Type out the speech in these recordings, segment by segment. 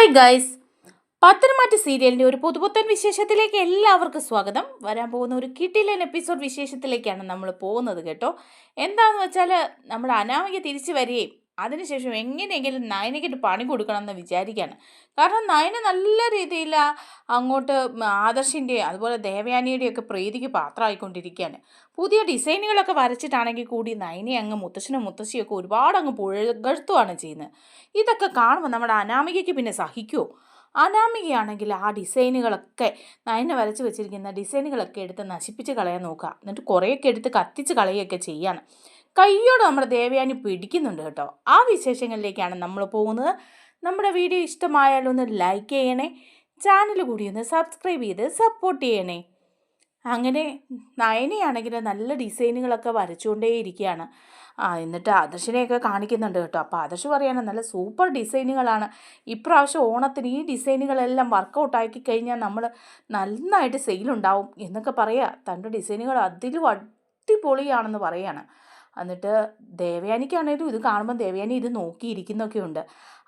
Hi guys പത്തനംമാറ്റ സീരിയലിന്റെ ഒരു പുതുപുത്തൻ വിശേഷത്തിലേക്ക് എല്ലാവർക്കും സ്വാഗതം. വരാൻ പോകുന്ന ഒരു കിട്ടിലൻ എപ്പിസോഡ് വിശേഷത്തിലേക്കാണ് നമ്മൾ പോകുന്നത് കേട്ടോ. എന്താണെന്ന് വെച്ചാൽ നമ്മുടെ അനാമിക തിരിച്ചു വരികയും അതിനുശേഷം എങ്ങനെയെങ്കിലും നയനയ്ക്കിട്ട് പണി കൊടുക്കണം എന്ന് വിചാരിക്കുകയാണ്. കാരണം നയന നല്ല രീതിയിൽ അങ്ങോട്ട് ആദർശിന്റെയും അതുപോലെ ദേവയാനിയുടെയും ഒക്കെ പ്രീതിക്ക് പാത്രമായിക്കൊണ്ടിരിക്കുകയാണ്. പുതിയ ഡിസൈനുകളൊക്കെ വരച്ചിട്ടാണെങ്കിൽ കൂടി നയനെ അങ്ങ് മുത്തശ്ശനും മുത്തശ്ശിയൊക്കെ ഒരുപാട് അങ്ങ് പുഴകഴുത്തുവാണ് ചെയ്യുന്നത്. ഇതൊക്കെ കാണുമ്പോൾ നമ്മുടെ അനാമികയ്ക്ക് പിന്നെ സഹിക്കുമോ അനാമികയാണെങ്കിൽ ആ ഡിസൈനുകളൊക്കെ നയന വരച്ച് വെച്ചിരിക്കുന്ന ഡിസൈനുകളൊക്കെ എടുത്ത് നശിപ്പിച്ച് കളയാൻ നോക്കുക. എന്നിട്ട് കുറേയൊക്കെ എടുത്ത് കത്തിച്ച് കളയുകയൊക്കെ ചെയ്യാണ് കയ്യോട് നമ്മുടെ ദേവയാനി പിടിക്കുന്നുണ്ട് കേട്ടോ. ആ വിശേഷങ്ങളിലേക്കാണ് നമ്മൾ പോകുന്നത്. നമ്മുടെ വീഡിയോ ഇഷ്ടമായാലൊന്ന് ലൈക്ക് ചെയ്യണേ. ചാനൽ കൂടി ഒന്ന് സബ്സ്ക്രൈബ് ചെയ്ത് സപ്പോർട്ട് ചെയ്യണേ. അങ്ങനെ നയനയാണെങ്കിൽ നല്ല ഡിസൈനുകളൊക്കെ വരച്ചുകൊണ്ടേയിരിക്കുകയാണ്. ആ എന്നിട്ട് ആദർശിനെയൊക്കെ കാണിക്കുന്നുണ്ട് കേട്ടോ. അപ്പോൾ ആദർശ് പറയാണ് നല്ല സൂപ്പർ ഡിസൈനുകളാണ്. ഇപ്രാവശ്യം ഓണത്തിന് ഈ ഡിസൈനുകളെല്ലാം വർക്കൗട്ട് ആക്കി കഴിഞ്ഞാൽ നമ്മൾ നന്നായിട്ട് സെയിലുണ്ടാവും എന്നൊക്കെ പറയുക തന്റെ ഡിസൈനുകൾ അതിലും അടിപൊളിയാണെന്ന് പറയാണ്. എന്നിട്ട് ദേവയാനിക്കാണേലും ഇത് കാണുമ്പോൾ ദേവയാനി ഇത് നോക്കിയിരിക്കുന്നൊക്കെ ഉണ്ട്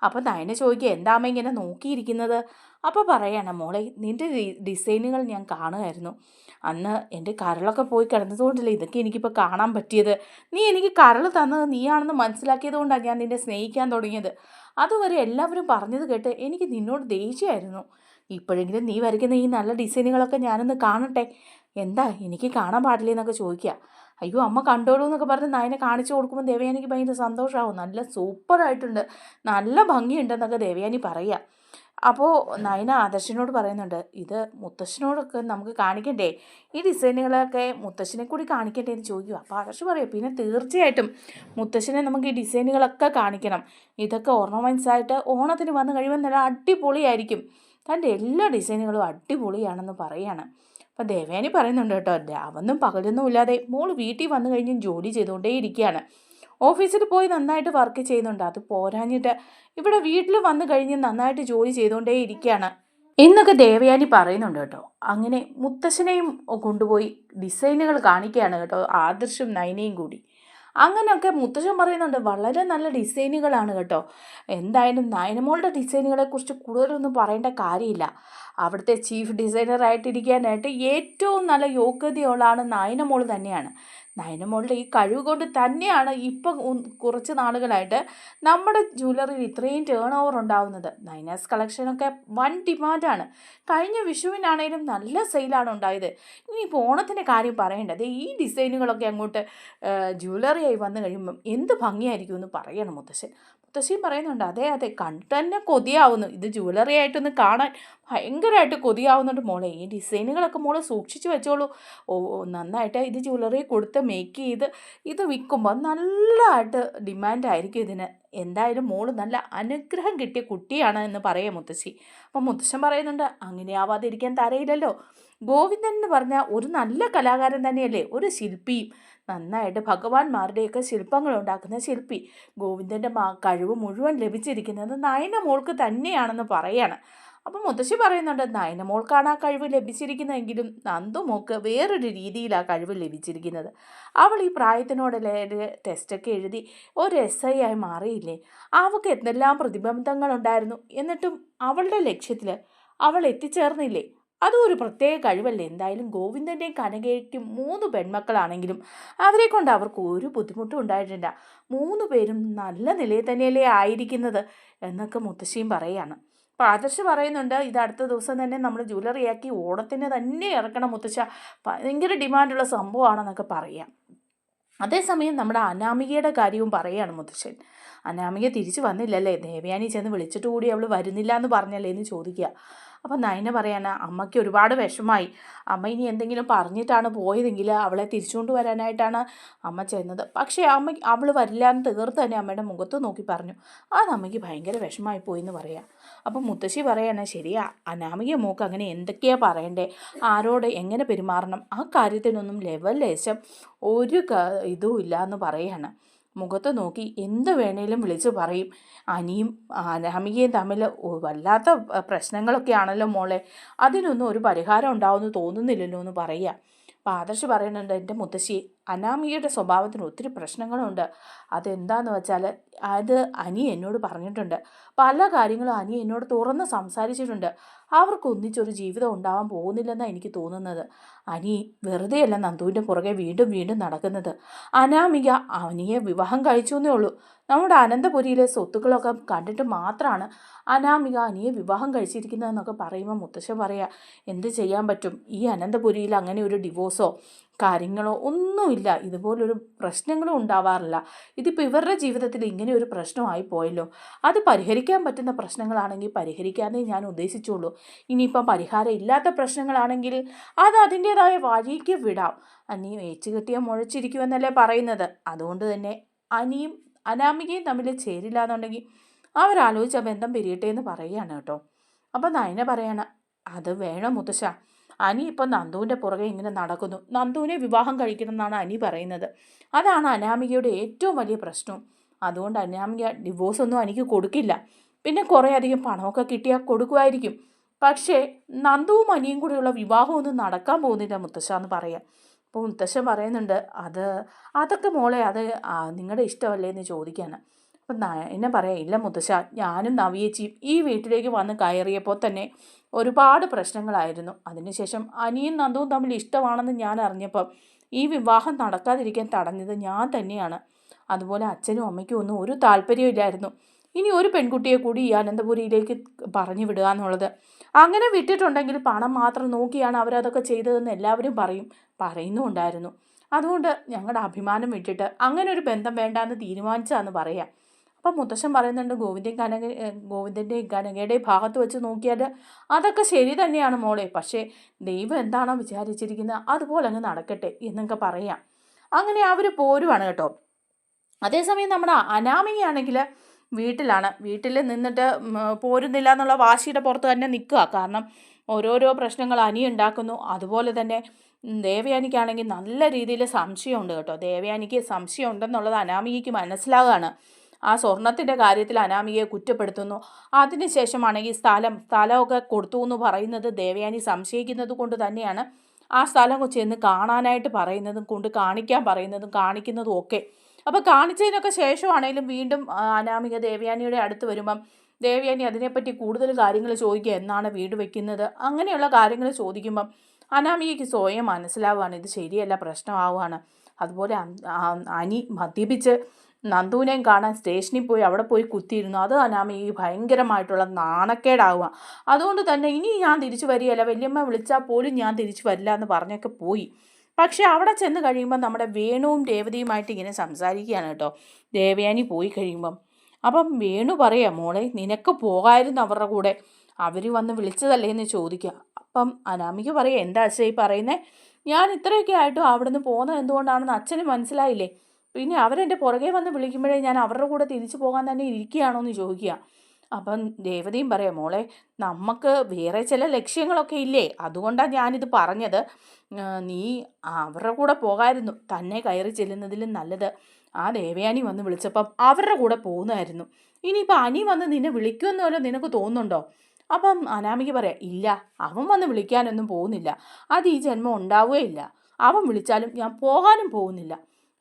അപ്പോൾ നയന ചോദിക്കുക എന്താമ്മ ഇങ്ങനെ നോക്കിയിരിക്കുന്നത്? അപ്പോൾ പറയാണ് മോളെ നിന്റെ ഡിസൈനുകൾ ഞാൻ കാണുമായിരുന്നു. അന്ന് എന്റെ കരളൊക്കെ പോയി കിടന്നതുകൊണ്ടല്ലേ ഇതൊക്കെ എനിക്കിപ്പോൾ കാണാൻ പറ്റിയത്. നീ എനിക്ക് കരൾ തന്നത് നീയാണെന്ന് മനസ്സിലാക്കിയത് കൊണ്ടാണ് ഞാൻ നിന്നെ സ്നേഹിക്കാൻ തുടങ്ങിയത്. അതുവരെ എല്ലാവരും പറഞ്ഞത് കേട്ട് എനിക്ക് നിന്നോട് ദേഷ്യമായിരുന്നു. ഇപ്പോഴെങ്കിലും നീ വരയ്ക്കുന്ന ഈ നല്ല ഡിസൈനുകളൊക്കെ ഞാനൊന്ന് കാണട്ടെ? എന്താ എനിക്ക് കാണാൻ പാടില്ല എന്നൊക്കെ ചോദിക്കുക. അയ്യോ അമ്മ കണ്ടോളൂ എന്നൊക്കെ പറഞ്ഞ് നയനെ കാണിച്ചു കൊടുക്കുമ്പോൾ ദേവയാനിക്ക് ഭയങ്കര സന്തോഷമാവും നല്ല സൂപ്പറായിട്ടുണ്ട് നല്ല ഭംഗിയുണ്ടെന്നൊക്കെ ദേവയാനി പറയുക അപ്പോൾ നയന ആദർശനോട് പറയുന്നുണ്ട് ഇത് മുത്തശ്ശനോടൊക്കെ നമുക്ക് കാണിക്കണ്ടേ? ഈ ഡിസൈനുകളൊക്കെ മുത്തശ്ശനെ കൂടി കാണിക്കണ്ടേ എന്ന് ചോദിക്കും അപ്പോൾ ആദർശ് പറയും പിന്നെ തീർച്ചയായിട്ടും മുത്തശ്ശനെ നമുക്ക് ഈ ഡിസൈനുകളൊക്കെ കാണിക്കണം. ഇതൊക്കെ ഓർണമെന്റ്സ് ആയിട്ട് ഓണത്തിന് വന്നു കഴിയുമ്പോൾ നല്ല അടിപൊളിയായിരിക്കും. തന്റെ എല്ലാ ഡിസൈനുകളും അടിപൊളിയാണെന്ന് പറയാണ്. അപ്പം ദേവേനി പറയുന്നുണ്ട് കേട്ടോ രാവൊന്നും പകലൊന്നും ഇല്ലാതെ മോൾ വീട്ടിൽ വന്നു കഴിഞ്ഞും ജോലി ചെയ്തുകൊണ്ടേ ഇരിക്കുകയാണ്. ഓഫീസിൽ പോയി നന്നായിട്ട് വർക്ക് ചെയ്യുന്നുണ്ട് അത് പോരാഞ്ഞിട്ട് ഇവിടെ വീട്ടിൽ വന്നു കഴിഞ്ഞ് നന്നായിട്ട് ജോലി ചെയ്തുകൊണ്ടേ ഇരിക്കുകയാണ്. എന്നൊക്കെ ദേവയാനി പറയുന്നുണ്ട് കേട്ടോ അങ്ങനെ മുത്തശ്ശനെയും കൊണ്ടുപോയി ഡിസൈനുകൾ കാണിക്കുകയാണ് കേട്ടോ ആദർശും നൈനയും കൂടി. അങ്ങനെയൊക്കെ മുത്തശ്ശൻ പറയുന്നുണ്ട് വളരെ നല്ല ഡിസൈനുകളാണ് കേട്ടോ. എന്തായാലും നയനമോളുടെ ഡിസൈനുകളെക്കുറിച്ച് കൂടുതലൊന്നും പറയേണ്ട കാര്യമില്ല. അവിടുത്തെ ചീഫ് ഡിസൈനറായിട്ടിരിക്കാനായിട്ട് ഏറ്റവും നല്ല യോഗ്യതയുള്ള ആൾ നയനമോൾ തന്നെയാണ്. നയനമോളുടെ ഈ കഴിവ് കൊണ്ട് തന്നെയാണ് ഇപ്പം കുറച്ച് നാളുകളായിട്ട് നമ്മുടെ ജ്വല്ലറിയിൽ ഇത്രയും ടേൺ ഓവർ ഉണ്ടാവുന്നത് നൈനാസ് കളക്ഷനൊക്കെ വൻ ഡിമാൻഡാണ് കഴിഞ്ഞ വിഷുവിനാണേലും നല്ല സെയിലാണ് ഉണ്ടായത്. ഇനിയിപ്പോൾ ഓണത്തിന്റെ കാര്യം പറയേണ്ടത് ഈ ഡിസൈനുകളൊക്കെ അങ്ങോട്ട് ജ്വല്ലറിയായി വന്നു കഴിയുമ്പം എന്ത് ഭംഗിയായിരിക്കും എന്ന് പറയണം മുത്തശ്ശൻ. മുത്തശ്ശിയും പറയുന്നുണ്ട് അതെ അതെ കണ്ടു തന്നെ കൊതിയാവുന്നു. ഇത് ജ്വല്ലറി ആയിട്ടൊന്ന് കാണാൻ ഭയങ്കരമായിട്ട് കൊതിയാവുന്നുണ്ട് മോളെ. ഈ ഡിസൈനുകളൊക്കെ മോൾ സൂക്ഷിച്ചു വെച്ചോളൂ. ഓ നന്നായിട്ട് ഇത് ജ്വല്ലറി കൊടുത്ത് മേക്ക് ചെയ്ത് ഇത് വിൽക്കുമ്പോൾ നല്ലതായിട്ട് ഡിമാൻഡായിരിക്കും ഇതിന്. എന്തായാലും മോൾ നല്ല അനുഗ്രഹം കിട്ടിയ കുട്ടിയാണ് എന്ന് പറയാം മുത്തശ്ശി. അപ്പം മുത്തശ്ശൻ പറയുന്നുണ്ട് അങ്ങനെ ആവാതിരിക്കാൻ തരയില്ലല്ലോ. ഗോവിന്ദൻ എന്ന് പറഞ്ഞാൽ ഒരു നല്ല കലാകാരൻ തന്നെയല്ലേ? ഒരു ശില്പിയും നന്നായിട്ട് ഭഗവാന്മാരുടെയൊക്കെ ശില്പങ്ങൾ ഉണ്ടാക്കുന്ന ശില്പി. ഗോവിന്ദന്റെ മാ കഴിവ് മുഴുവൻ ലഭിച്ചിരിക്കുന്നത് നയന മോൾക്ക് തന്നെയാണെന്ന് പറയാണ്. അപ്പം മുത്തശ്ശി പറയുന്നുണ്ട് നയന മോൾക്കാണ് ആ കഴിവ് ലഭിച്ചിരിക്കുന്നതെങ്കിലും നന്ദു മോൾക്ക് വേറൊരു രീതിയിൽ ആ കഴിവ് ലഭിച്ചിരിക്കുന്നത്. അവൾ ഈ പ്രായത്തിനോടല്ലേ ടെസ്റ്റൊക്കെ എഴുതി ഒരു എസ് ഐ ആയി മാറിയില്ലേ? അവൾക്ക് എന്തെല്ലാം പ്രതിബന്ധങ്ങളുണ്ടായിരുന്നു? എന്നിട്ടും അവളുടെ ലക്ഷ്യത്തിൽ അവൾ എത്തിച്ചേർന്നില്ലേ? അതും ഒരു പ്രത്യേക കഴിവല്ലേ? എന്തായാലും ഗോവിന്ദന്റെയും കനകയ്ക്കും മൂന്ന് പെൺമക്കളാണെങ്കിലും അവരെ കൊണ്ട് അവർക്ക് ഒരു ബുദ്ധിമുട്ടും ഉണ്ടായിട്ടില്ല. മൂന്ന് പേരും നല്ല നിലയിൽ തന്നെയല്ലേ ആയിരിക്കുന്നത് എന്നൊക്കെ മുത്തശ്ശിയും പറയുകയാണ് അപ്പോൾ ആദർശ് പറയുന്നുണ്ട് ഇത് അടുത്ത ദിവസം തന്നെ നമ്മൾ ജ്വല്ലറിയാക്കി ഓണത്തിന് തന്നെ ഇറക്കണം മുത്തശ്ശ. ഭയങ്കര ഡിമാൻഡുള്ള സംഭവമാണെന്നൊക്കെ പറയാം. അതേസമയം നമ്മുടെ അനാമികയുടെ കാര്യവും പറയുകയാണ് മുത്തശ്ശൻ. അനാമിക തിരിച്ചു വന്നില്ലല്ലേ? ദേവയാനി ചെന്ന് വിളിച്ചിട്ട് കൂടി അവൾ വരുന്നില്ല എന്ന് പറഞ്ഞല്ലേ? എന്ന് ചോദിക്കുക. അപ്പം നയന പറയാന അമ്മയ്ക്ക് ഒരുപാട് വിഷമായി അമ്മ ഇനി എന്തെങ്കിലും പറഞ്ഞിട്ടാണ് പോയതെങ്കിൽ അവളെ തിരിച്ചുകൊണ്ട് വരാനായിട്ടാണ് അമ്മ ചെന്നത്. പക്ഷേ അമ്മ അവൾ വരില്ല എന്ന് തീർത്ത് തന്നെ അമ്മയുടെ മുഖത്ത് നോക്കി പറഞ്ഞു. അത് അമ്മയ്ക്ക് ഭയങ്കര വിഷമായി പോയി എന്ന് പറയാം. അപ്പം മുത്തശ്ശി പറയാണ് ശരിയാ. അനാമിക മോക്ക് അങ്ങനെ എന്തൊക്കെയാ പറയണ്ടേ? ആരോട് എങ്ങനെ പെരുമാറണം? ആ കാര്യത്തിനൊന്നും ലെവൽ ലേശം ഒരു ഇതും ഇല്ല എന്ന് പറയാണ്. മുഖത്ത് നോക്കി എന്ത് വേണേലും വിളിച്ച് പറയും. അനിയും അനാമികയും തമ്മിൽ വല്ലാത്ത പ്രശ്നങ്ങളൊക്കെ ആണല്ലോ മോളെ. അതിനൊന്നും ഒരു പരിഹാരം ഉണ്ടാവുമെന്ന് തോന്നുന്നില്ലല്ലോ എന്ന് പറയുക. അപ്പോൾ ആദർശ് പറയുന്നുണ്ട് എന്റെ മുത്തശ്ശി അനാമികയുടെ സ്വഭാവത്തിന് ഒത്തിരി പ്രശ്നങ്ങളുണ്ട്. അതെന്താന്ന് വെച്ചാൽ അത് അനി എന്നോട് പറഞ്ഞിട്ടുണ്ട്. പല കാര്യങ്ങളും അനി എന്നോട് തുറന്ന് സംസാരിച്ചിട്ടുണ്ട്. അവർക്ക് ഒന്നിച്ചൊരു ജീവിതം ഉണ്ടാവാൻ പോകുന്നില്ലെന്നാണ് എനിക്ക് തോന്നുന്നത്. അനി വെറുതെയല്ല നന്ദുവിന്റെ പുറകെ വീണ്ടും വീണ്ടും നടക്കുന്നത്. അനാമിക അനിയെ വിവാഹം കഴിച്ചു എന്നേ ഉള്ളൂ. നമ്മുടെ അനന്തപുരിയിലെ സ്വത്തുക്കളൊക്കെ കണ്ടിട്ട് മാത്രമാണ് അനാമിക അനിയെ വിവാഹം കഴിച്ചിരിക്കുന്നതെന്നൊക്കെ പറയുമ്പോൾ മുത്തശ്ശൻ പറയാ എന്ത് ചെയ്യാൻ പറ്റും? ഈ അനന്തപുരിയിൽ അങ്ങനെ ഒരു ഡിവോഴ്സോ കാര്യങ്ങളോ ഒന്നുമില്ല. ഇതുപോലൊരു പ്രശ്നങ്ങളും ഉണ്ടാവാറില്ല. ഇതിപ്പോൾ ഇവരുടെ ജീവിതത്തിൽ ഇങ്ങനെ ഒരു പ്രശ്നമായി പോയല്ലോ അത് പരിഹരിക്കാൻ പറ്റുന്ന പ്രശ്നങ്ങളാണെങ്കിൽ പരിഹരിക്കാനേ ഞാൻ ഉദ്ദേശിച്ചുള്ളൂ. ഇനിയിപ്പം പരിഹാരം ഇല്ലാത്ത പ്രശ്നങ്ങളാണെങ്കിൽ അത് അതിന്റേതായ വഴിക്ക് വിടാം. അനിയും ഏച്ചു കെട്ടിയ മുഴച്ചിരിക്കുമെന്നല്ലേ പറയുന്നത്. അതുകൊണ്ട് തന്നെ അനിയും അനാമികയും തമ്മിൽ ചേരില്ല എന്നുണ്ടെങ്കിൽ അവരാലോചിച്ച ബന്ധം പിരിയട്ടെ എന്ന് പറയുകയാണ് കേട്ടോ. അപ്പം നയന പറയാണ് അത് വേണം മുത്തശ്ശ? അനി ഇപ്പം നന്ദുവിന്റെ പുറകെ ഇങ്ങനെ നടക്കുന്നു. നന്ദുവിനെ വിവാഹം കഴിക്കണമെന്നാണ് അനി പറയുന്നത്. അതാണ് അനാമികയുടെ ഏറ്റവും വലിയ പ്രശ്നം. അതുകൊണ്ട് അനാമിക ഡിവോഴ്സ് ഒന്നും എനിക്ക് കൊടുക്കില്ല. പിന്നെ കുറേ അധികം പണമൊക്കെ കിട്ടിയാൽ കൊടുക്കുമായിരിക്കും. പക്ഷേ നന്ദുവും അനിയും കൂടെയുള്ള വിവാഹമൊന്നും നടക്കാൻ പോകുന്നില്ല മുത്തശ്ശ എന്ന് പറയാം അപ്പോൾ മുത്തശ്ശൻ പറയുന്നുണ്ട് അത് അതൊക്കെ മോളെ അത് നിങ്ങളുടെ ഇഷ്ടമല്ലേ എന്ന് ചോദിക്കാണ് അപ്പം എന്നെ പറയാം ഇല്ല മുത്തശ്ശ ഞാനും നവിയേച്ചിയും ഈ വീട്ടിലേക്ക് വന്ന് കയറിയപ്പോൾ തന്നെ ഒരുപാട് പ്രശ്നങ്ങളായിരുന്നു. അതിനുശേഷം അനിയും നന്ദുവും തമ്മിൽ ഇഷ്ടമാണെന്ന് ഞാൻ അറിഞ്ഞപ്പം ഈ വിവാഹം നടക്കാതിരിക്കാൻ തടഞ്ഞത് ഞാൻ തന്നെയാണ്. അതുപോലെ അച്ഛനും അമ്മയ്ക്കും ഒന്നും ഒരു താല്പര്യമില്ലായിരുന്നു ഇനി ഒരു പെൺകുട്ടിയെ കൂടി ഈ അനന്തപുരിയിലേക്ക് പറഞ്ഞു വിടുക എന്നുള്ളത്. അങ്ങനെ വിട്ടിട്ടുണ്ടെങ്കിൽ പണം മാത്രം നോക്കിയാണ് അവരതൊക്കെ ചെയ്തതെന്ന് എല്ലാവരും പറയും പറയുന്നുണ്ടായിരുന്നു അതുകൊണ്ട് ഞങ്ങളുടെ അഭിമാനം വിട്ടിട്ട് അങ്ങനെ ഒരു ബന്ധം വേണ്ടാന്ന് തീരുമാനിച്ചതെന്ന് പറയാം. അപ്പം മുത്തശ്ശൻ പറയുന്നുണ്ട് ഗോവിന്ദൻ കനക ഗോവിന്ദന്റെയും കനകയുടെയും ഭാഗത്ത് വെച്ച് നോക്കിയാൽ അതൊക്കെ ശരി തന്നെയാണ് മോളെ. പക്ഷേ ദൈവം എന്താണോ വിചാരിച്ചിരിക്കുന്നത് അതുപോലെ അങ്ങ് നടക്കട്ടെ എന്നൊക്കെ പറയാം. അങ്ങനെ അവർ പോരുവാണ് കേട്ടോ. അതേസമയം നമ്മുടെ അനാമികയാണെങ്കിൽ വീട്ടിലാണ്. വീട്ടിൽ നിന്നിട്ട് പോരുന്നില്ല എന്നുള്ള വാശിയുടെ പുറത്ത് തന്നെ നിൽക്കുക. കാരണം ഓരോരോ പ്രശ്നങ്ങൾ അനി ഉണ്ടാക്കുന്നു. അതുപോലെ തന്നെ ദേവയാനിക്കാണെങ്കിൽ നല്ല രീതിയിൽ സംശയമുണ്ട് കേട്ടോ. ദേവയാനിക്ക് സംശയം ഉണ്ടെന്നുള്ളത് അനാമികയ്ക്ക് മനസ്സിലാവുകയാണ്. ആ സ്വർണത്തിന്റെ കാര്യത്തിൽ അനാമികയെ കുറ്റപ്പെടുത്തുന്നു. അതിനുശേഷമാണെങ്കിൽ സ്ഥലം സ്ഥലമൊക്കെ കൊടുത്തു എന്ന് പറയുന്നത് ദേവയാനി സംശയിക്കുന്നത് കൊണ്ട് തന്നെയാണ് ആ സ്ഥലം ചെന്ന് കാണാനായിട്ട് പറയുന്നതും കൊണ്ട് കാണിക്കാൻ പറയുന്നതും കാണിക്കുന്നതും ഒക്കെ. അപ്പോൾ കാണിച്ചതിനൊക്കെ ശേഷമാണെങ്കിലും വീണ്ടും അനാമിക ദേവയാനിയുടെ അടുത്ത് വരുമ്പം ദേവയാനി അതിനെപ്പറ്റി കൂടുതൽ കാര്യങ്ങൾ ചോദിക്കുക എന്നാണ് വീട് വെക്കുന്നത്? അങ്ങനെയുള്ള കാര്യങ്ങൾ ചോദിക്കുമ്പം അനാമികയ്ക്ക് സ്വയം മനസ്സിലാവുകയാണ് ഇത് ശരിയല്ല പ്രശ്നമാവുകയാണ്. അതുപോലെ അനി മദ്യപിച്ച് നന്ദുവിനെയും കാണാൻ സ്റ്റേഷനിൽ പോയി അവിടെ പോയി കുത്തിയിരുന്നു. അത് അനാമിക ഭയങ്കരമായിട്ടുള്ള നാണക്കേടാവുക. അതുകൊണ്ട് തന്നെ ഇനി ഞാൻ തിരിച്ചു വരികയല്ല. വല്യമ്മ വിളിച്ചാൽ പോലും ഞാൻ തിരിച്ചു വരില്ല എന്ന് പറഞ്ഞൊക്കെ പോയി. പക്ഷേ അവിടെ ചെന്ന് കഴിയുമ്പോൾ നമ്മുടെ വേണുവും രേവതിയുമായിട്ട് ഇങ്ങനെ സംസാരിക്കുകയാണ് കേട്ടോ. ദേവയാനി പോയി കഴിയുമ്പം. അപ്പം വേണു പറയാം മോളെ നിനക്ക് പോകായിരുന്നു അവരുടെ കൂടെ. അവർ വന്ന് വിളിച്ചതല്ലേ എന്ന് ചോദിക്കുക. അപ്പം അനാമിക പറയാം എന്താ അച്ഛ ഈ പറയുന്നത് ഞാൻ ഇത്രയൊക്കെ ആയിട്ടും അവിടെ നിന്ന് പോകുന്നത് എന്തുകൊണ്ടാണെന്ന് അച്ഛന് മനസ്സിലായില്ലേ? പിന്നെ അവരെന്റെ പുറകെ വന്ന് വിളിക്കുമ്പോഴേ ഞാൻ അവരുടെ കൂടെ തിരിച്ചു പോകാൻ തന്നെ ഇരിക്കുകയാണോ എന്ന് ചോദിക്കുക. അപ്പം ദേവതയും പറയാം മോളെ നമുക്ക് വേറെ ചില ലക്ഷ്യങ്ങളൊക്കെ ഇല്ലേ? അതുകൊണ്ടാണ് ഞാനിത് പറഞ്ഞത്. നീ അവരുടെ കൂടെ പോകായിരുന്നു. തന്നെ കയറി ചെല്ലുന്നതിലും നല്ലത്. ആ ദേവയാനി വന്ന് വിളിച്ചപ്പം അവരുടെ കൂടെ പോകുന്നതായിരുന്നു. ഇനിയിപ്പോൾ അനി വന്ന് നിന്നെ വിളിക്കുമെന്ന് പോലെ നിനക്ക് തോന്നുന്നുണ്ടോ? അപ്പം അനാമിക്ക് പറയാം ഇല്ല അവൻ വന്ന് വിളിക്കാനൊന്നും പോകുന്നില്ല. അത് ഈ ജന്മം ഉണ്ടാവുകയില്ല. അവൻ വിളിച്ചാലും ഞാൻ പോകാനും പോകുന്നില്ല.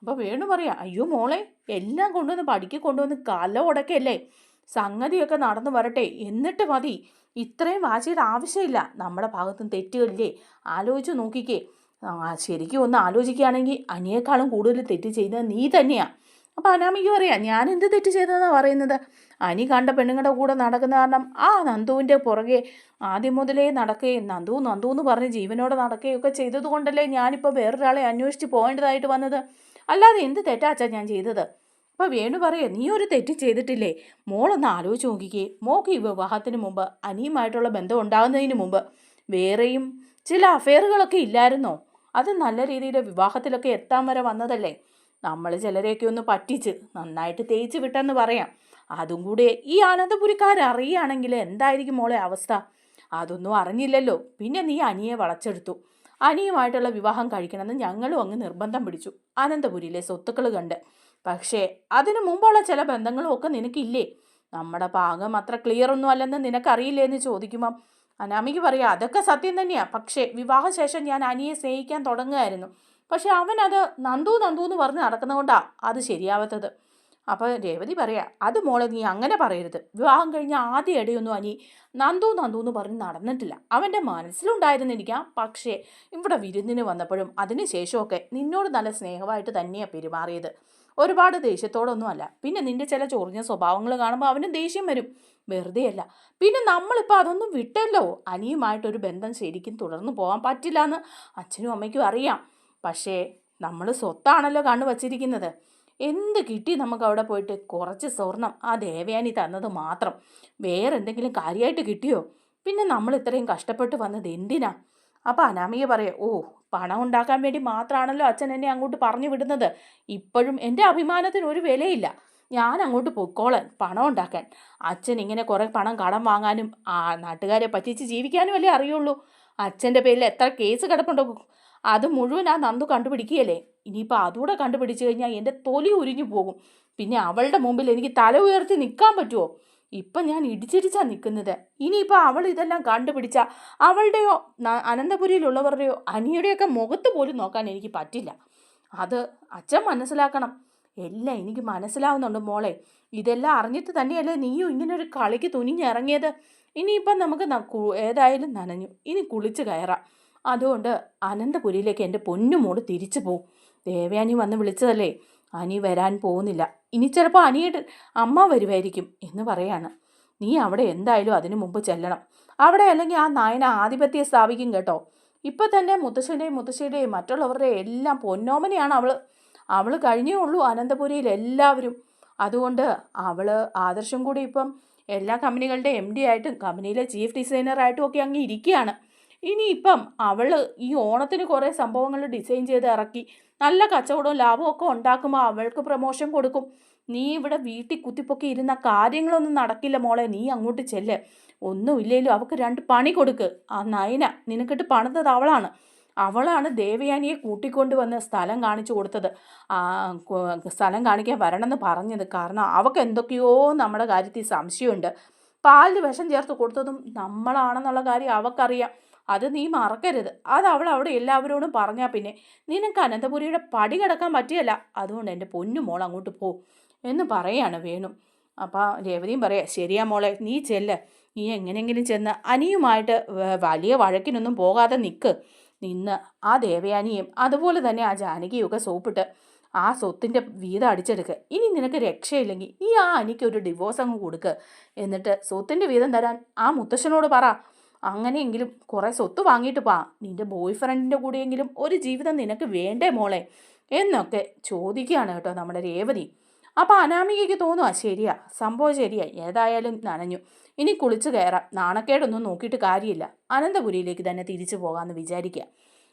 അപ്പോൾ വേണു പറയാം അയ്യോ മോളെ എല്ലാം കൊണ്ടുവന്ന് പഠിക്ക് കൊണ്ടുവന്ന് കല ഉടക്കല്ലേ സംഗതിയൊക്കെ നടന്നു വരട്ടെ എന്നിട്ട് മതി. ഇത്രയും വാശിയുടെ ആവശ്യമില്ല. നമ്മുടെ ഭാഗത്തും തെറ്റുകളില്ലേ? ആലോചിച്ച് നോക്കിക്കേ. ശരിക്കും ഒന്ന് ആലോചിക്കുകയാണെങ്കിൽ അനിയേക്കാളും കൂടുതൽ തെറ്റ് ചെയ്യുന്നത് നീ തന്നെയാണ് അപ്പോൾ അനാമിക്ക് പറയാം ഞാൻ എന്ത് തെറ്റ് ചെയ്തതെന്നാണ് പറയുന്നത്? അനി കണ്ട പെണ്ണുങ്ങളുടെ കൂടെ നടക്കുന്ന കാരണം ആ നന്ദുവിന്റെ പുറകെ ആദ്യം മുതലേ നടക്കുകയും നന്ദു നന്ദു എന്ന് പറഞ്ഞ് ജീവനോടെ നടക്കുകയൊക്കെ ചെയ്തത് കൊണ്ടല്ലേ ഞാനിപ്പോൾ വേറൊരാളെ അന്വേഷിച്ച് പോകേണ്ടതായിട്ട് വന്നത്? അല്ലാതെ എന്ത് തെറ്റാച്ചാ ഞാൻ ചെയ്തത്? അപ്പോൾ വേണു പറയേ നീ ഒരു തെറ്റ് ചെയ്തിട്ടില്ലേ? മോളൊന്ന് ആലോചിച്ച് നോക്കിക്കേ. മോക്ക് ഈ വിവാഹത്തിന് മുമ്പ് അനിയുമായിട്ടുള്ള ബന്ധം ഉണ്ടാകുന്നതിന് മുമ്പ് വേറെയും ചില അഫെയറുകളൊക്കെ ഇല്ലായിരുന്നോ? അത് നല്ല രീതിയിൽ വിവാഹത്തിലൊക്കെ എത്താൻ വരെ വന്നതല്ലേ? നമ്മൾ ചിലരെയൊക്കെ ഒന്ന് പറ്റിച്ച് നന്നായിട്ട് തേച്ച് വിട്ടെന്ന് പറയാം. അതും കൂടെ ഈ ആനന്ദപുരിക്കാരറിയുകയാണെങ്കിൽ എന്തായിരിക്കും മോളെ അവസ്ഥ? അതൊന്നും അറിഞ്ഞില്ലല്ലോ. പിന്നെ നീ അനിയെ വളച്ചെടുത്തു. അനിയുമായിട്ടുള്ള വിവാഹം കഴിക്കണമെന്ന് ഞങ്ങളും അങ്ങ് നിർബന്ധം പിടിച്ചു. അനന്തപുരിയിലെ സ്വത്തുക്കൾ കണ്ട്. പക്ഷേ അതിനു മുമ്പുള്ള ചില ബന്ധങ്ങളും ഒക്കെ നിനക്കില്ലേ? നമ്മുടെ പാകം അത്ര ക്ലിയർ ഒന്നും അല്ലെന്ന് നിനക്കറിയില്ലേ എന്ന് ചോദിക്കുമ്പം അനാമിക്ക് പറയാം അതൊക്കെ സത്യം തന്നെയാണ് പക്ഷേ വിവാഹശേഷം ഞാൻ അനിയെ സ്നേഹിക്കാൻ തുടങ്ങുമായിരുന്നു പക്ഷെ അവനത് നന്ദു നന്ദു എന്ന് പറഞ്ഞ് നടക്കുന്നതുകൊണ്ടാണ് അത് ശരിയാവാത്തത്. അപ്പോൾ രേവതി പറയാ അത് മോളെ നീ അങ്ങനെ പറയരുത്. വിവാഹം കഴിഞ്ഞ ആദ്യ ഇടയൊന്നും അനി നന്ദു നന്ദു എന്ന് പറഞ്ഞ് നടന്നിട്ടില്ല. അവന്റെ മനസ്സിലുണ്ടായിരുന്നിരിക്കാം പക്ഷേ ഇവിടെ വിരുന്നിന് വന്നപ്പോഴും അതിന് ശേഷമൊക്കെ നിന്നോട് നല്ല സ്നേഹമായിട്ട് തന്നെയാണ് പെരുമാറിയത്. ഒരുപാട് ദേഷ്യത്തോടൊന്നും അല്ല. പിന്നെ നിന്റെ ചില ചൊറിഞ്ഞ സ്വഭാവങ്ങൾ കാണുമ്പോൾ അവന് ദേഷ്യം വരും. വെറുതെയല്ല പിന്നെ നമ്മളിപ്പോൾ അതൊന്നും വിട്ടല്ലോ. അനിയുമായിട്ടൊരു ബന്ധം ശരിക്കും തുടർന്ന് പോകാൻ പറ്റില്ല എന്ന് അച്ഛനും അമ്മയ്ക്കും അറിയാം. പക്ഷേ നമ്മൾ സ്വത്താണല്ലോ കണ്ണു വച്ചിരിക്കുന്നത്. എന്ത് കിട്ടി നമുക്ക് അവിടെ പോയിട്ട്? കുറച്ച് സ്വർണം. ആ ദേവയാനി തന്നത് മാത്രം. വേറെ എന്തെങ്കിലും കാര്യമായിട്ട് കിട്ടിയോ? പിന്നെ നമ്മൾ ഇത്രയും കഷ്ടപ്പെട്ട് വന്നത് എന്തിനാ? അപ്പം അനാമിക പറയാം ഓ പണം ഉണ്ടാക്കാൻ വേണ്ടി മാത്രമാണല്ലോ അച്ഛൻ എന്നെ അങ്ങോട്ട് പറഞ്ഞു വിടുന്നത്. ഇപ്പോഴും എന്റെ അഭിമാനത്തിന് ഒരു വിലയില്ല. ഞാൻ അങ്ങോട്ട് പൊക്കോളൻ പണം ഉണ്ടാക്കാൻ. അച്ഛൻ ഇങ്ങനെ കുറേ പണം കടം വാങ്ങാനും ആ നാട്ടുകാരെ പറ്റിച്ച് ജീവിക്കാനും അല്ലേ അറിയുള്ളൂ? അച്ഛന്റെ പേരിൽ എത്ര കേസ് കിടപ്പുണ്ടോ? അത് മുഴുവൻ ആ നന്ദു കണ്ടുപിടിക്കുകയല്ലേ? ഇനിയിപ്പോൾ അതുകൂടെ കണ്ടുപിടിച്ചു കഴിഞ്ഞാൽ എന്റെ തൊലി ഉരിഞ്ഞു പോകും. പിന്നെ അവളുടെ മുമ്പിൽ എനിക്ക് തല ഉയർത്തി നിൽക്കാൻ പറ്റുമോ ഇപ്പം ഞാൻ ഇടിച്ചിടിച്ചാണ് നിൽക്കുന്നത്. ഇനിയിപ്പോൾ അവൾ ഇതെല്ലാം കണ്ടുപിടിച്ച അവളുടെയോ അനന്തപുരിയിലുള്ളവരുടെയോ അനിയുടെയൊക്കെ മുഖത്ത് പോലും നോക്കാൻ എനിക്ക് പറ്റില്ല. അത് അച്ഛൻ മനസ്സിലാക്കണം. എല്ലാം എനിക്ക് മനസ്സിലാവുന്നുണ്ട് മോളെ. ഇതെല്ലാം അറിഞ്ഞിട്ട് തന്നെയല്ലേ നീയും ഇങ്ങനൊരു കളിക്ക് തുനിഞ്ഞിറങ്ങിയത്. ഇനിയിപ്പം നമുക്ക് ഏതായാലും നനഞ്ഞു. ഇനി കുളിച്ച് കയറാം. അതുകൊണ്ട് അനന്തപുരിയിലേക്ക് എന്റെ പൊന്നുമോട് തിരിച്ചു പോവും. ദേവയാനി വന്ന് വിളിച്ചതല്ലേ? അനി വരാൻ പോകുന്നില്ല. ഇനി ചിലപ്പോൾ അനിയുടെ അമ്മ വരുമായിരിക്കും എന്ന് പറയാണ്. നീ അവിടെ എന്തായാലും അതിനു മുമ്പ് ചെല്ലണം. അവിടെ അല്ലെങ്കിൽ ആ നായന ആധിപത്യം സ്ഥാപിക്കും കേട്ടോ. ഇപ്പം തന്നെ മുത്തശ്ശന്റെയും മുത്തശ്ശിയുടെയും മറ്റുള്ളവരുടെയും എല്ലാം പൊന്നോമനയാണ് അവൾ അവൾ കഴിഞ്ഞേ ഉള്ളൂ അനന്തപുരിയിൽ എല്ലാവരും. അതുകൊണ്ട് അവൾ ആദർശം കൂടി ഇപ്പം എല്ലാ കമ്പനികളുടെ എം ഡി ആയിട്ടും കമ്പനിയിലെ ചീഫ് ഡിസൈനറായിട്ടും ഒക്കെ അങ്ങ് ഇരിക്കുകയാണ്. ഇനിയിപ്പം അവൾ ഈ ഓണത്തിന് കുറേ സംഭവങ്ങൾ ഡിസൈൻ ചെയ്ത് ഇറക്കി. നല്ല കച്ചവടവും ലാഭവും ഒക്കെ ഉണ്ടാക്കുമ്പോൾ അവൾക്ക് പ്രമോഷൻ കൊടുക്കും. നീ ഇവിടെ വീട്ടിൽ കുത്തിപ്പൊക്കി ഇരുന്ന കാര്യങ്ങളൊന്നും നടക്കില്ല മോളെ. നീ അങ്ങോട്ട് ചെല്ല്. ഒന്നും ഒന്നുമില്ലേലും അവൾക്ക് രണ്ട് പണി കൊടുക്ക്. ആ നയന നിനക്കിട്ട് പണിതത് അവളാണ്. അവളാണ് ദേവയാനിയെ കൂട്ടിക്കൊണ്ടുവന്ന് സ്ഥലം കാണിച്ചു കൊടുത്തത്. ആ, സ്ഥലം കാണിക്കാൻ വരണമെന്ന് പറഞ്ഞത്. കാരണം അവൾക്ക് എന്തൊക്കെയോ നമ്മുടെ കാര്യത്തിൽ സംശയമുണ്ട്. പാലിൽ വിഷം ചേർത്ത് കൊടുത്തതും നമ്മളാണെന്നുള്ള കാര്യം അവൾക്കറിയാം അത് നീ മറക്കരുത്. അത് അവൾ അവിടെ എല്ലാവരോടും പറഞ്ഞാൽ പിന്നെ നിനക്ക് അനന്തപുരിയുടെ പടി കിടക്കാൻ പറ്റിയല്ല. അതുകൊണ്ട് എന്റെ പൊന്നു മോൾ അങ്ങോട്ട് പോ എന്ന് പറയാണ് വേണു. അപ്പോൾ രേവതിയും പറയാം ശരിയാ മോളെ നീ ചെല്ല്. നീ എങ്ങനെയെങ്കിലും ചെന്ന് അനിയുമായിട്ട് വലിയ വഴക്കിനൊന്നും പോകാതെ നിൽക്ക് നിന്ന് ആ ദേവയാനിയും അതുപോലെ തന്നെ ആ ജാനകിയൊക്കെ സോപ്പിട്ട് ആ സ്വത്തിന്റെ വീതം അടിച്ചെടുക്കുക ഇനി നിനക്ക് രക്ഷയില്ലെങ്കിൽ നീ ആ അനിക്ക് ഒരു ഡിവോഴ്സ് അങ്ങ് കൊടുക്ക്. എന്നിട്ട് സ്വത്തിന്റെ വീതം തരാൻ ആ മുത്തശ്ശനോട് പറ. അങ്ങനെയെങ്കിലും കുറേ സ്വത്ത് വാങ്ങിയിട്ട് പാ. നിന്റെ ബോയ് ഫ്രണ്ടിന്റെ കൂടെയെങ്കിലും ഒരു ജീവിതം നിനക്ക് വേണ്ടേ മോളെ? എന്നൊക്കെ ചോദിക്കുകയാണ് കേട്ടോ നമ്മുടെ രേവതി. അപ്പോൾ അനാമികയ്ക്ക് തോന്നുക ശരിയാ സംഭവം ശരിയാ ഏതായാലും നനഞ്ഞു. ഇനി കുളിച്ച് കയറാം നാണക്കേടൊന്നും നോക്കിയിട്ട് കാര്യമില്ല. അനന്തപുരിയിലേക്ക് തന്നെ തിരിച്ചു പോകാമെന്ന് വിചാരിക്കുക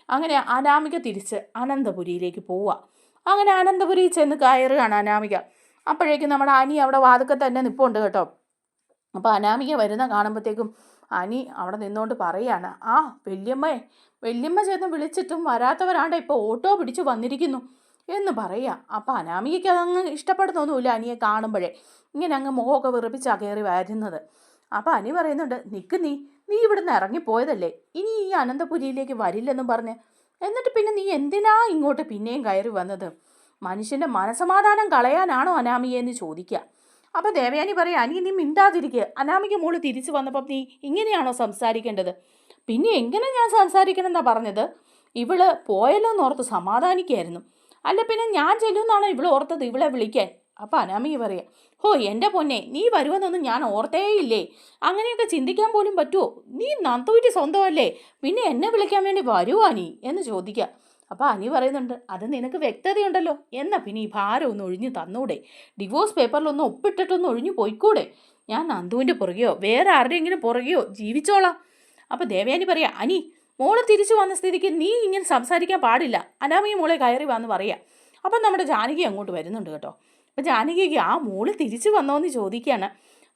അങ്ങനെ അനാമിക തിരിച്ച് അനന്തപുരിയിലേക്ക് പോവുക അങ്ങനെ അനന്തപുരി ചെന്ന് കയറുകയാണ് അനാമിക. അപ്പോഴേക്കും നമ്മുടെ അനി അവിടെ വാതുക്കെ തന്നെ നിപ്പുണ്ട് കേട്ടോ. അപ്പോൾ അനാമിക വരുന്ന കാണുമ്പോഴത്തേക്കും അനി അവിടെ നിന്നുകൊണ്ട് പറയാണ് ആ വല്യമ്മയെ വല്യമ്മ ചേർന്ന് വിളിച്ചിട്ടും വരാത്തവരാണ്ട് ഇപ്പോൾ ഓട്ടോ പിടിച്ച് വന്നിരിക്കുന്നു എന്ന് പറയുക അപ്പം അനാമികയ്ക്ക് അതങ്ങ് ഇഷ്ടപ്പെടുന്നൊന്നുമില്ല അനിയെ കാണുമ്പോഴേ. ഇങ്ങനെ അങ്ങ് മുഖമൊക്കെ വിറപ്പിച്ചാ കയറി വരുന്നത്. അപ്പം അനി പറയുന്നുണ്ട് നിൽക്ക് നീ നീ ഇവിടുന്ന് ഇറങ്ങിപ്പോയതല്ലേ? ഇനി ഈ അനന്തപുരിയിലേക്ക് വരില്ലെന്നും പറഞ്ഞ്. എന്നിട്ട് പിന്നെ നീ എന്തിനാ ഇങ്ങോട്ട് പിന്നെയും കയറി വന്നത്? മനുഷ്യന്റെ മനസമാധാനം കളയാനാണോ അനാമിയെന്ന് ചോദിക്കുക അപ്പോൾ ദേവയാനി പറയാം അനി നീ മിണ്ടാതിരിക്കുക അനാമിക മോൾ തിരിച്ചു വന്നപ്പം നീ ഇങ്ങനെയാണോ സംസാരിക്കേണ്ടത്? പിന്നെ എങ്ങനെ ഞാൻ സംസാരിക്കണം എന്നാ പറഞ്ഞത്? ഇവൾ പോയല്ലോ എന്നോർത്ത് സമാധാനിക്കായിരുന്നു. അല്ല പിന്നെ ഞാൻ ചെല്ലുമെന്നാണോ ഇവൾ ഓർത്തത് ഇവളെ വിളിക്കാൻ? അപ്പോൾ അനാമിക പറയാം ഹോ എന്റെ പൊന്നെ നീ വരുമെന്നൊന്നും ഞാൻ ഓർത്തേയില്ലേ? അങ്ങനെയൊക്കെ ചിന്തിക്കാൻ പോലും പറ്റുമോ നീ നന്ദൂറ്റി സ്വന്തമല്ലേ? പിന്നെ എന്നെ വിളിക്കാൻ വേണ്ടി വരുവാ നീ? എന്ന് ചോദിക്കുക അപ്പോൾ അനി പറയുന്നുണ്ട്. അത് നിനക്ക് വ്യക്തതയുണ്ടല്ലോ. എന്നാ പിന്നെ ഈ ഭാരം ഒന്ന് ഒഴിഞ്ഞു തന്നൂടെ. ഡിവോഴ്സ് പേപ്പറിലൊന്ന് ഒപ്പിട്ടിട്ടൊന്ന് ഒഴിഞ്ഞു പോയിക്കൂടെ? ഞാൻ നന്ദുവിന്റെ പുറകെയോ വേറെ ആരുടെയെങ്കിലും പുറകെയോ ജീവിച്ചോളാം. അപ്പോൾ ദേവയാനി പറയാ അനി മോൾ തിരിച്ചു വന്ന സ്ഥിതിക്ക് നീ ഇങ്ങനെ സംസാരിക്കാൻ പാടില്ല. അനാമിയ മോളെ കയറി വന്ന് പറയാ. അപ്പം നമ്മുടെ ജാനകി അങ്ങോട്ട് വരുന്നുണ്ട് കേട്ടോ. അപ്പം ജാനകിക്ക് ആ മോൾ തിരിച്ചു വന്നോന്ന് ചോദിക്കുകയാണ്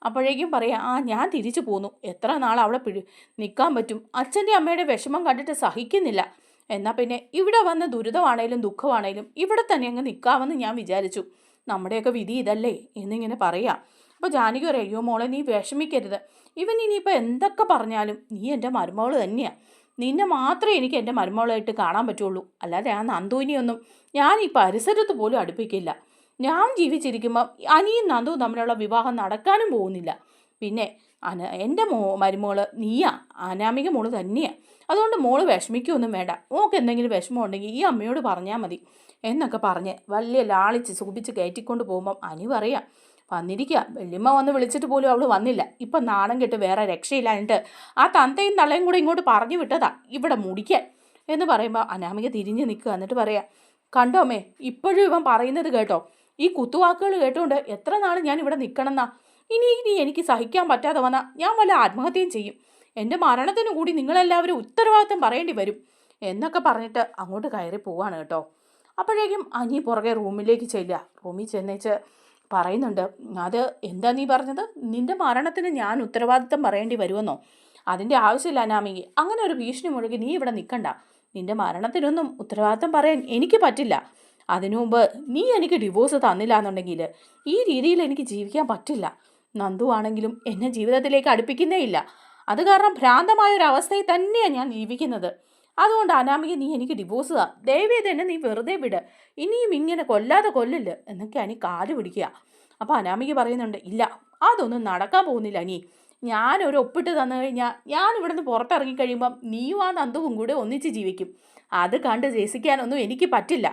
അപ്പോഴേക്കും പറയാ ആ ഞാൻ തിരിച്ചു പോന്നു. എത്ര നാൾ അവിടെ പിഴി നിൽക്കാൻ പറ്റും. അച്ഛന്റെ അമ്മയുടെ വിഷമം കണ്ടിട്ട് സഹിക്കുന്നില്ല. എന്നാൽ പിന്നെ ഇവിടെ വന്ന ദുരിതമാണേലും ദുഃഖമാണേലും ഇവിടെ തന്നെ അങ്ങ് നിൽക്കാമെന്ന് ഞാൻ വിചാരിച്ചു. നമ്മുടെയൊക്കെ വിധി ഇതല്ലേ? എന്നിങ്ങനെ പറയാം. അപ്പോൾ ജാനകി ഒരു അയ്യോ മോളെ നീ വിഷമിക്കരുത്. ഇവൻ ഇനിയിപ്പോൾ എന്തൊക്കെ പറഞ്ഞാലും നീ എന്റെ മരുമകൾ തന്നെയാണ് നിന്നെ മാത്രമേ എനിക്ക് എന്റെ മരുമോളായിട്ട് കാണാൻ പറ്റുള്ളൂ. അല്ലാതെ ആ നന്ദുവിനെയൊന്നും ഞാൻ ഈ പരിസരത്ത് പോലും അടുപ്പിക്കില്ല. ഞാൻ ജീവിച്ചിരിക്കുമ്പോൾ അനിയും നന്ദുവും തമ്മിലുള്ള വിവാഹം നടക്കാനും പോകുന്നില്ല. പിന്നെ അന എന്റെ മോ മരുമോൾ നീയാ. അനാമിക മോൾ തന്നെയാണ് അതുകൊണ്ട് മോൾ വിഷമിക്കൊന്നും വേണ്ട. മോൾക്ക് എന്തെങ്കിലും വിഷമം ഉണ്ടെങ്കിൽ ഈ അമ്മയോട് പറഞ്ഞാൽ മതി. എന്നൊക്കെ പറഞ്ഞ് വലിയ ലാളിച്ച് സൂപിച്ച് കയറ്റിക്കൊണ്ട് പോകുമ്പം അനി പറയാം വന്നിരിക്കുക വെള്ളിമ്മ വന്ന് വിളിച്ചിട്ട് പോലും അവൾ വന്നില്ല. ഇപ്പം നാണം കെട്ട് വേറെ രക്ഷയില്ലാഞ്ഞിട്ട് ആ തന്തയും തള്ളയും കൂടെ ഇങ്ങോട്ട് പറഞ്ഞു വിട്ടതാ. ഇവിടെ മുടിക്കാൻ. എന്ന് പറയുമ്പോൾ അനാമിക തിരിഞ്ഞ് നിൽക്കുക. എന്നിട്ട് പറയാം കണ്ടോ അമ്മേ ഇപ്പോഴും ഇവൻ പറയുന്നത് കേട്ടോ. ഈ കുത്തുവാക്കുകൾ കേട്ടുകൊണ്ട് എത്ര നാൾ ഞാൻ ഇവിടെ നിൽക്കണമെന്നാ ഇനി ഇനി എനിക്ക് സഹിക്കാൻ പറ്റാതെ വന്നാൽ ഞാൻ വല്ല ആത്മഹത്യയും ചെയ്യും. എന്റെ മരണത്തിനു കൂടി നിങ്ങളെല്ലാവരും ഉത്തരവാദിത്തം പറയേണ്ടി വരും എന്നൊക്കെ പറഞ്ഞിട്ട് അങ്ങോട്ട് കയറി പോവാണ് കേട്ടോ. അപ്പോഴേക്കും അനി പുറകെ റൂമിലേക്ക് ചെല്ലുക. റൂമിൽ ചെന്നേച്ച് പറയുന്നുണ്ട് അത് എന്താ നീ പറഞ്ഞത്? നിന്റെ മരണത്തിന് ഞാൻ ഉത്തരവാദിത്തം പറയേണ്ടി വരുമെന്നോ? അതിന്റെ ആവശ്യമില്ല അനാമികി. അങ്ങനെ ഒരു ഭീഷണി മുഴുകി നീ ഇവിടെ നിൽക്കണ്ട. നിന്റെ മരണത്തിനൊന്നും ഉത്തരവാദിത്തം പറയാൻ എനിക്ക് പറ്റില്ല. അതിനു മുമ്പ് നീ എനിക്ക് ഡിവോഴ്സ് തന്നില്ല എന്നുണ്ടെങ്കിൽ ഈ രീതിയിൽ എനിക്ക് ജീവിക്കാൻ പറ്റില്ല. നന്ദു ആണെങ്കിലും എന്നെ ജീവിതത്തിലേക്ക് അടുപ്പിക്കുന്നേ ഇല്ല. അത് കാരണം ഭ്രാന്തമായ ഒരു അവസ്ഥയിൽ തന്നെയാണ് ഞാൻ ജീവിക്കുന്നത്. അതുകൊണ്ട് അനാമിക നീ എനിക്ക് ഡിവോഴ്സ് താ ദയവേ തന്നെ നീ വെറുതെ വിട്. ഇനിയും ഇങ്ങനെ കൊല്ലാതെ കൊല്ലില്ല എന്നൊക്കെ അനി കാൽ പിടിക്കുക അപ്പോൾ അനാമിക പറയുന്നുണ്ട് ഇല്ല അതൊന്നും നടക്കാൻ പോകുന്നില്ല അനി. ഞാനൊരു ഒപ്പിട്ട് തന്നു കഴിഞ്ഞാൽ ഞാൻ ഇവിടുന്ന് പുറത്തിറങ്ങി കഴിയുമ്പം നീയും ആ നന്ദുവും കൂടെ ഒന്നിച്ച് ജീവിക്കും. അത് കണ്ട് രസിക്കാനൊന്നും എനിക്ക് പറ്റില്ല.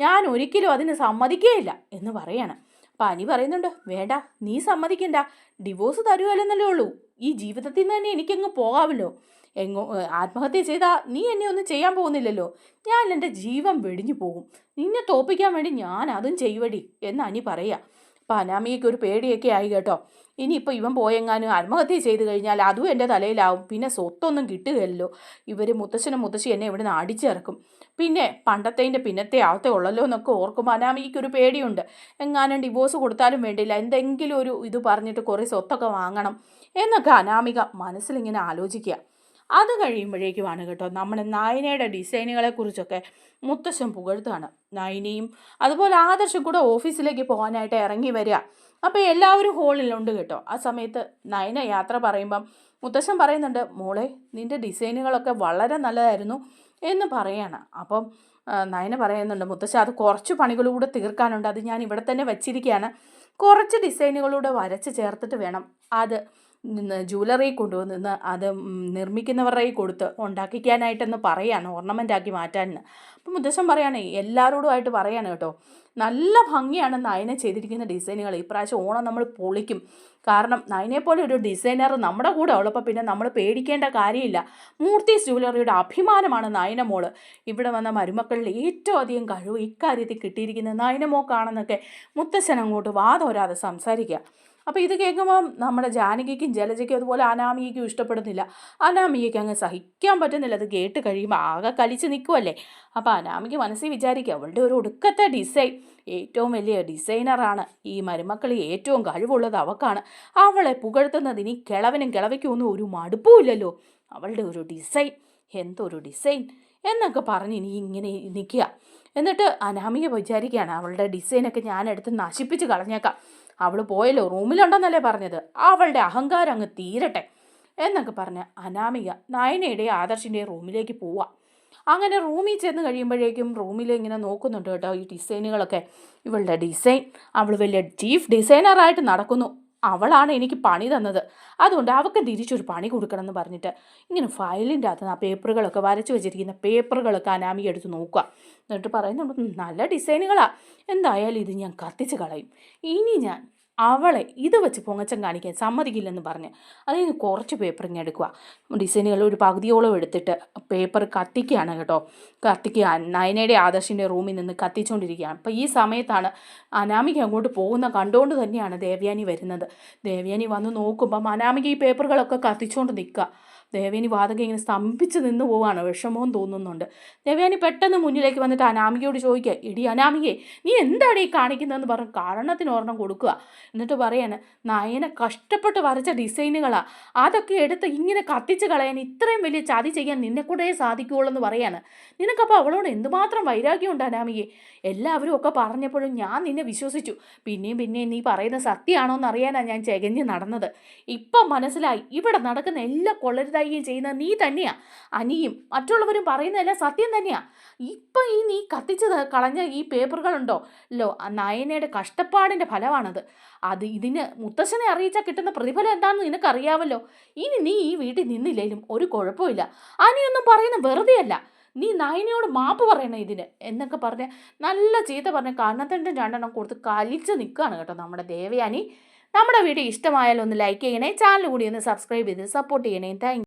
ഞാൻ ഒരിക്കലും അതിന് സമ്മതിക്കുകയില്ല എന്ന് പറയാണ്. അനി പറയുന്നുണ്ട് വേണ്ട നീ സമ്മതിക്കണ്ട. ഡിവോഴ്സ് തരുമല്ലെന്നല്ലേ ഉള്ളൂ. ഈ ജീവിതത്തിൽ നിന്ന് തന്നെ എനിക്കങ്ങ് പോകാമല്ലോ. എങ്ങോ ആത്മഹത്യ ചെയ്താൽ നീ എന്നെ ഒന്നും ചെയ്യാൻ പോകുന്നില്ലല്ലോ. ഞാൻ എന്റെ ജീവൻ വെടിഞ്ഞു പോകും. നിന്നെ തോപ്പിക്കാൻ വേണ്ടി ഞാൻ അതും ചെയ്യുവടി എന്ന് അനി പറയുക. അപ്പം അനാമികയ്ക്ക് ഒരു പേടിയൊക്കെ ആയി കേട്ടോ. ഇനിയിപ്പോൾ ഇവൻ പോയെങ്ങാനും ആത്മഹത്യ ചെയ്ത് കഴിഞ്ഞാൽ അതും എന്റെ തലയിലാവും. പിന്നെ സ്വത്തൊന്നും കിട്ടുകയല്ലോ ഇവർ മുത്തശ്ശനും മുത്തശ്ശി എന്നെ ഇവിടുന്ന് അടിച്ചിറക്കും. പിന്നെ പണ്ടത്തേന്റെ പിന്നത്തെ ആവത്തെ ഉള്ളല്ലോ എന്നൊക്കെ ഓർക്കുമ്പോൾ അനാമികയ്ക്ക് ഒരു പേടിയുണ്ട്. എങ്ങാനും ഡിവോഴ്സ് കൊടുത്താലും വേണ്ടില്ല എന്തെങ്കിലും ഒരു ഇത് പറഞ്ഞിട്ട് കുറേ സ്വത്തൊക്കെ വാങ്ങണം എന്നൊക്കെ അനാമിക മനസ്സിലിങ്ങനെ ആലോചിക്കുക. അത് കഴിയുമ്പോഴേക്കുമാണ് കേട്ടോ നമ്മുടെ നായനയുടെ ഡിസൈനുകളെ കുറിച്ചൊക്കെ മുത്തശ്ശൻ പുകഴ്ത്താണ് നയനയും അതുപോലെ ആദർശം കൂടെ ഓഫീസിലേക്ക് പോകാനായിട്ട് ഇറങ്ങി വരിക. അപ്പോൾ എല്ലാവരും ഹോളിലുണ്ട് കേട്ടോ. ആ സമയത്ത് നയന യാത്ര പറയുമ്പം മുത്തശ്ശൻ പറയുന്നുണ്ട് മോളെ നിന്റെ ഡിസൈനുകളൊക്കെ വളരെ നല്ലതായിരുന്നു എന്ന് പറയാണ്. അപ്പം നയന പറയുന്നുണ്ട് മുത്തശ്ശ അത് കുറച്ച് പണികളൂടെ തീർക്കാനുണ്ട്. അത് ഞാൻ ഇവിടെ തന്നെ വച്ചിരിക്കുകയാണ്. കുറച്ച് ഡിസൈനുകളൂടെ വരച്ച് ചേർത്തിട്ട് വേണം. അത് ജൂവലറി കൊണ്ടുവന്ന് അത് നിർമ്മിക്കുന്നവരുടെ കയ്യിൽ കൊടുത്ത് ഉണ്ടാക്കിക്കാനായിട്ടെന്ന് പറയാണ് ഓർണമെന്റ് ആക്കി മാറ്റാനെന്ന്. അപ്പം മുത്തശ്ശൻ പറയാണ് എല്ലാവരോടുമായിട്ട് പറയാണ് കേട്ടോ നല്ല ഭംഗിയാണ് നയന ചെയ്തിരിക്കുന്ന ഡിസൈനുകൾ ഇപ്രാവശ്യം ഓണം നമ്മൾ പൊളിക്കും. കാരണം നയനെ പോലെ ഒരു ഡിസൈനർ നമ്മുടെ കൂടെ ഉള്ളപ്പോൾ പിന്നെ നമ്മൾ പേടിക്കേണ്ട കാര്യമില്ല. മൂർത്തി ജുവലറിയുടെ അഭിമാനമാണ് നയനമോൾ ഇവിടെ വന്ന മരുമക്കളിൽ ഏറ്റവും അധികം കഴിവ് ഇക്കാര്യത്തിൽ കിട്ടിയിരിക്കുന്ന നയനമോക്കാണെന്നൊക്കെ മുത്തശ്ശനങ്ങോട്ട് അങ്ങോട്ട് വാദോരാതെ സംസാരിക്കുക. അപ്പോൾ ഇത് കേൾക്കുമ്പോൾ നമ്മുടെ ജാനകിക്കും ജലജയ്ക്കും അതുപോലെ അനാമികയ്ക്കും ഇഷ്ടപ്പെടുന്നില്ല. അനാമികയ്ക്ക് അങ്ങ് സഹിക്കാൻ പറ്റുന്നില്ല. അത് കേട്ട് കഴിയുമ്പോൾ ആകെ കലിച്ച് നിൽക്കുമല്ലേ അപ്പോൾ അനാമിക മനസ്സിൽ വിചാരിക്കുക അവളുടെ ഒരു ഒടുക്കത്തെ ഡിസൈൻ ഏറ്റവും വലിയ ഡിസൈനറാണ് ഈ മരുമക്കളിൽ ഏറ്റവും കഴിവുള്ളത് അവക്കാണ്. അവളെ പുകഴ്ത്തുന്നത് ഇനി കിളവനും കിളവയ്ക്കും ഒന്നും ഒരു മടുപ്പുമില്ലല്ലോ അവളുടെ ഒരു ഡിസൈൻ എന്തൊരു ഡിസൈൻ എന്നൊക്കെ പറഞ്ഞ് ഇനി ഇങ്ങനെ നിൽക്കുക. എന്നിട്ട് അനാമിക വിചാരിക്കുകയാണ് അവളുടെ ഡിസൈനൊക്കെ ഞാനെടുത്ത് നശിപ്പിച്ച് കളഞ്ഞേക്കാം. അവൾ പോയല്ലോ റൂമിലുണ്ടെന്നല്ലേ പറഞ്ഞത്. അവളുടെ അഹങ്കാരം അങ്ങ് തീരട്ടെ എന്നൊക്കെ പറഞ്ഞ് അനാമിക നയനയുടെ ആദർശിന്റെ റൂമിലേക്ക് പോവാം. അങ്ങനെ റൂമിൽ ചെന്ന് കഴിയുമ്പോഴേക്കും റൂമിൽ ഇങ്ങനെ നോക്കുന്നുണ്ട് കേട്ടോ ഈ ഡിസൈനുകളൊക്കെ. ഇവളുടെ ഡിസൈൻ അവൾ വലിയ ചീഫ് ഡിസൈനറായിട്ട് നടക്കുന്നു. അവളാണ് എനിക്ക് പണി തന്നത്. അതുകൊണ്ട് അവൾക്ക് തിരിച്ചൊരു പണി കൊടുക്കണം എന്ന് പറഞ്ഞിട്ട് ഇങ്ങനെ ഫയലിന്റെ അകത്ത് ആ പേപ്പറുകളൊക്കെ വരച്ച് വെച്ചിരിക്കുന്ന പേപ്പറുകളൊക്കെ അനാമിക എടുത്ത് നോക്കുക. എന്നിട്ട് പറയുന്നുണ്ട് "ഉം, നല്ല ഡിസൈനുകളാണ് എന്തായാലും ഇത് ഞാൻ കത്തിച്ച് കളയും. ഇനി ഞാൻ അവളെ ഇത് വെച്ച് പൊങ്ങച്ചം കാണിക്കാൻ സമ്മതിക്കില്ലെന്ന് പറഞ്ഞ് അതിൽ നിന്ന് കുറച്ച് പേപ്പർ ഇങ്ങനെ എടുക്കുക ഡിസൈനുകൾ ഒരു പകുതിയോളം എടുത്തിട്ട് പേപ്പർ കത്തിക്കുകയാണ് കേട്ടോ. കത്തിക്കുക. നയനയുടെ ആദർശിന്റെ റൂമിൽ നിന്ന് കത്തിച്ചുകൊണ്ടിരിക്കുകയാണ് അപ്പോൾ ഈ സമയത്താണ് അനാമിക അങ്ങോട്ട് പോകുന്ന കണ്ടുകൊണ്ട് തന്നെയാണ് ദേവയാനി വരുന്നത്. ദേവയാനി വന്ന് നോക്കുമ്പം അനാമിക ഈ പേപ്പറുകളൊക്കെ കത്തിച്ചുകൊണ്ട് നിൽക്കുക. ദേവയാനി വാതക ഇങ്ങനെ സ്തംഭിച്ച് നിന്ന് പോവാണ്. വിഷമവും തോന്നുന്നുണ്ട്. ദേവേനി പെട്ടെന്ന് മുന്നിലേക്ക് വന്നിട്ട് അനാമികയോട് ചോദിക്കുക ഇടി അനാമികയെ നീ എന്താണ് ഈ കാണിക്കുന്നതെന്ന് പറഞ്ഞ് കാരണത്തിന് ഒരെണ്ണം കൊടുക്കുക? എന്നിട്ട് പറയാണ് നയനെ കഷ്ടപ്പെട്ട് വരച്ച ഡിസൈനുകളാണ് അതൊക്കെ എടുത്ത് ഇങ്ങനെ കത്തിച്ച് കളയാൻ ഇത്രയും വലിയ ചതി ചെയ്യാൻ നിന്നെ കൂടെ സാധിക്കുകയുള്ളൂ എന്ന് പറയാണ്. നിനക്കപ്പോൾ അവളോട് എന്തുമാത്രം വൈരാഗ്യമുണ്ട് അനാമികയെ എല്ലാവരും ഒക്കെ പറഞ്ഞപ്പോഴും ഞാൻ നിന്നെ വിശ്വസിച്ചു. പിന്നെയും പിന്നെയും നീ പറയുന്ന സത്യമാണോ എന്ന് അറിയാനാണ് ഞാൻ ചെകഞ്ഞ് നടന്നത്. ഇപ്പം മനസ്സിലായി ഇവിടെ നടക്കുന്ന എല്ലാ കൊള്ളരുതായ്മ മനസ്സിലാകുകയും ചെയ്യുന്നത് നീ തന്നെയാ. അനിയും മറ്റുള്ളവരും പറയുന്നതെല്ലാം സത്യം തന്നെയാ. ഇപ്പം ഈ നീ കത്തിച്ചത് കളഞ്ഞ ഈ പേപ്പറുകളുണ്ടോ? ലോ നയനയുടെ കഷ്ടപ്പാടിന്റെ ഫലമാണത്. അത് ഇതിന് മുത്തശ്ശനെ അറിയിച്ചാൽ കിട്ടുന്ന പ്രതിഫലം എന്താണെന്ന് നിനക്കറിയാവല്ലോ. ഇനി നീ ഈ വീട്ടിൽ നിന്നില്ലേലും ഒരു കുഴപ്പമില്ല അനിയൊന്നും പറയുന്ന വെറുതെയല്ല. നീ നയനയോട് മാപ്പ് പറയണം ഇതിന്. എന്നൊക്കെ പറഞ്ഞ് നല്ല ചീത്ത പറഞ്ഞ് കണ്ണത്തണ്ടും രണ്ടെണ്ണം കൊടുത്ത് കലിച്ച് നിൽക്കുകയാണ് കേട്ടോ നമ്മുടെ ദേവയാനി. നമ്മുടെ വീഡിയോ ഇഷ്ടമായാലും ഒന്ന് ലൈക്ക് ചെയ്യണേ ചാനൽ കൂടി ഒന്ന് സബ്സ്ക്രൈബ് ചെയ്ത് സപ്പോർട്ട് ചെയ്യണേ. താങ്ക്